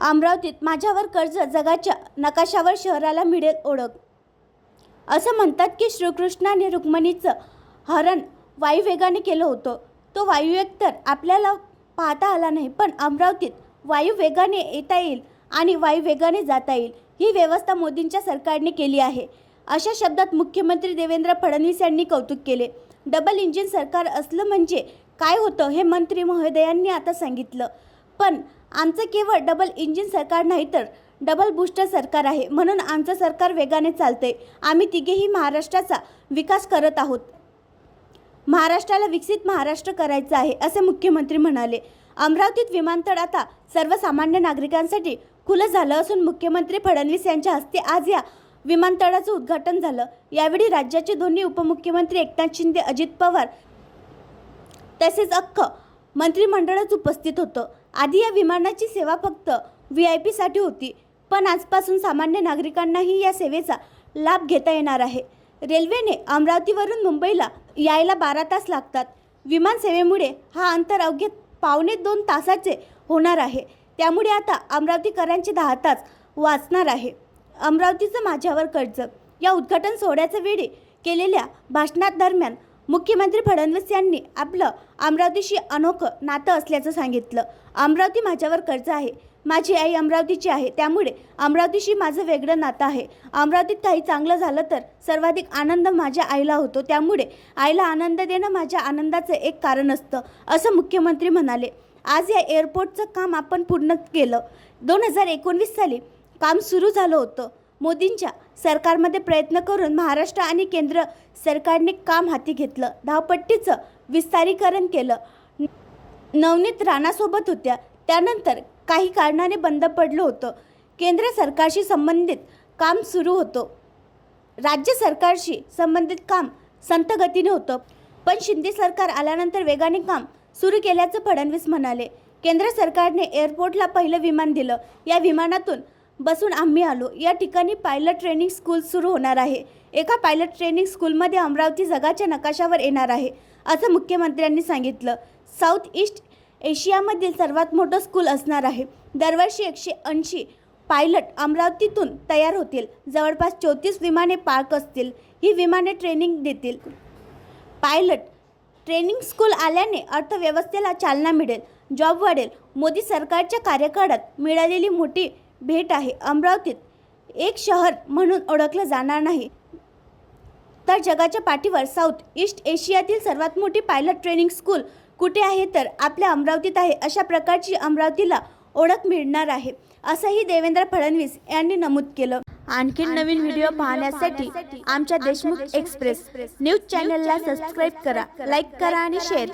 अमरावतीत माझ्यावर कर्ज जगाच्या नकाशावर शहराला मिळेल ओळख. असं म्हणतात की श्रीकृष्णाने रुक्मिणीचं हरण वायुवेगाने केलं होतं. तो वायुवेग तर आपल्याला पाहता आला नाही पण अमरावतीत वायुवेगाने येता येईल आणि वायुवेगाने जाता येईल ही व्यवस्था मोदींच्या सरकारने केली आहे. अशा शब्दात मुख्यमंत्री देवेंद्र फडणवीस यांनी कौतुक केले. डबल इंजिन सरकार असलं म्हणजे काय होतं हे मंत्री महोदयांनी आता सांगितलं. पण आमचं केवळ डबल इंजिन सरकार नाही तर डबल बूस्टर सरकार आहे. म्हणून आमचं सरकार वेगाने चालते आम्ही तिघेही महाराष्ट्राचा विकास करत आहोत. महाराष्ट्राला विकसित महाराष्ट्र करायचं आहे असे मुख्यमंत्री म्हणाले. अमरावतीत विमानतळ आता सर्वसामान्य नागरिकांसाठी खुलं झालं असून मुख्यमंत्री फडणवीस यांच्या हस्ते आज या विमानतळाचं उद्घाटन झालं. यावेळी राज्याचे दोन्ही उपमुख्यमंत्री एकनाथ शिंदे अजित पवार तसेच अख्ख मंत्रिमंडळच उपस्थित होतं. आधी या विमानाची सेवा फक्त व्ही आय पीसाठी होती पण आजपासून सामान्य नागरिकांनाही या सेवेचा लाभ घेता येणार आहे. रेल्वेने अमरावतीवरून मुंबईला यायला बारा तास लागतात. विमान सेवेमुळे हा अंतर अवघे पावणे दोन तासाचे होणार आहे. त्यामुळे आता अमरावतीकरांचे दहा तास वाचणार आहे. अमरावतीचं माझ्यावर कर्ज. या उद्घाटन सोहळ्याच्या वेळी केलेल्या भाषणादरम्यान मुख्यमंत्री फडणवीस यांनी आपलं अमरावतीशी अनोखं नातं असल्याचं सांगितलं. अमरावती माझ्यावर कर्ज आहे. माझी आई अमरावतीची आहे. त्यामुळे अमरावतीशी माझं वेगळं नातं आहे. अमरावतीत काही चांगलं झालं तर सर्वाधिक आनंद माझ्या आईला होतो. त्यामुळे आईला आनंद देणं माझ्या आनंदाचं एक कारण असतं असं मुख्यमंत्री म्हणाले. आज या एअरपोर्टचं काम आपण पूर्ण केलं. दोन हजार एकोणवीस साली काम सुरू झालं होतं. मोदींच्या सरकारमध्ये प्रयत्न करून महाराष्ट्र आणि केंद्र सरकारने काम हाती घेतलं. धावपट्टीचं विस्तारीकरण केलं. नवनीत राणासोबत होत्या. त्यानंतर काही कारणाने बंद पडलं होतं. केंद्र सरकारशी संबंधित काम सुरू होतं. राज्य सरकारशी संबंधित काम संतगतीने होतं. पण शिंदे सरकार आल्यानंतर वेगाने काम सुरू केल्याचं फडणवीस म्हणाले. केंद्र सरकारने एअरपोर्टला पहिलं विमान दिलं. या विमानातून बसून आम्ही आलो. या ठिकाणी पायलट ट्रेनिंग स्कूल सुरू होणार आहे. एका पायलट ट्रेनिंग स्कूलमध्ये अमरावती जगाच्या नकाशावर येणार आहे असं मुख्यमंत्र्यांनी सांगितलं. साऊथ ईस्ट एशियामधील सर्वात मोठं स्कूल असणार आहे. दरवर्षी एकशे ऐंशी पायलट अमरावतीतून तयार होतील. जवळपास चौतीस विमाने पार्क असतील. ही विमाने ट्रेनिंग देतील. पायलट ट्रेनिंग स्कूल आल्याने अर्थव्यवस्थेला चालना मिळेल. जॉब वाढेल. मोदी सरकारच्या कार्यकाळात मिळालेली मोठी भेट आहे. अमरावतीत एक शहर म्हणून ओळखलं जाणार नाही. तर जगाच्या पाठीवर साऊथ ईस्ट एशियातील सर्वात मोठी पायलट ट्रेनिंग स्कूल कुठे आहे? तर आपल्या अमरावतीत आहे. अशा प्रकारची अमरावतीला ओळख मिळणार आहे असंही देवेंद्र फडणवीस यांनी नमूद केलं. आणखी नवीन व्हिडिओ पाहण्यासाठी आमच्या देशमुख एक्सप्रेस न्यूज चॅनलला सबस्क्राईब करा लाईक करा आणि शेअर करा.